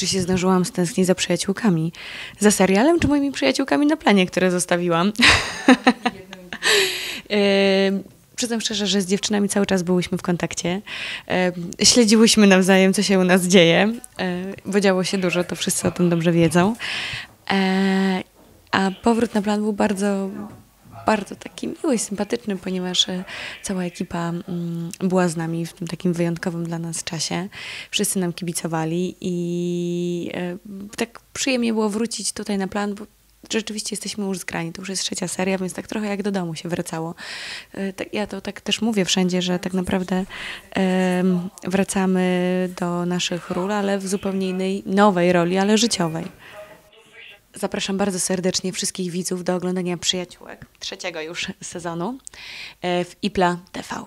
czy się zdążyłam stęsknić za przyjaciółkami? Za serialem, czy moimi przyjaciółkami na planie, które zostawiłam? Przyznam szczerze, że z dziewczynami cały czas byłyśmy w kontakcie. Śledziłyśmy nawzajem, co się u nas dzieje, bo działo się dużo, to wszyscy o tym dobrze wiedzą. A powrót na plan był bardzo, bardzo taki miły i sympatyczny, ponieważ e, cała ekipa mm, była z nami w tym takim wyjątkowym dla nas czasie. Wszyscy nam kibicowali i e, tak przyjemnie było wrócić tutaj na plan, bo rzeczywiście jesteśmy już zgrani. To już jest trzecia seria, więc tak trochę jak do domu się wracało. E, ja to tak też mówię wszędzie, że tak naprawdę wracamy do naszych ról, ale w zupełnie innej, nowej roli, ale życiowej. Zapraszam bardzo serdecznie wszystkich widzów do oglądania Przyjaciółek trzeciego już sezonu e, w IPLA TV.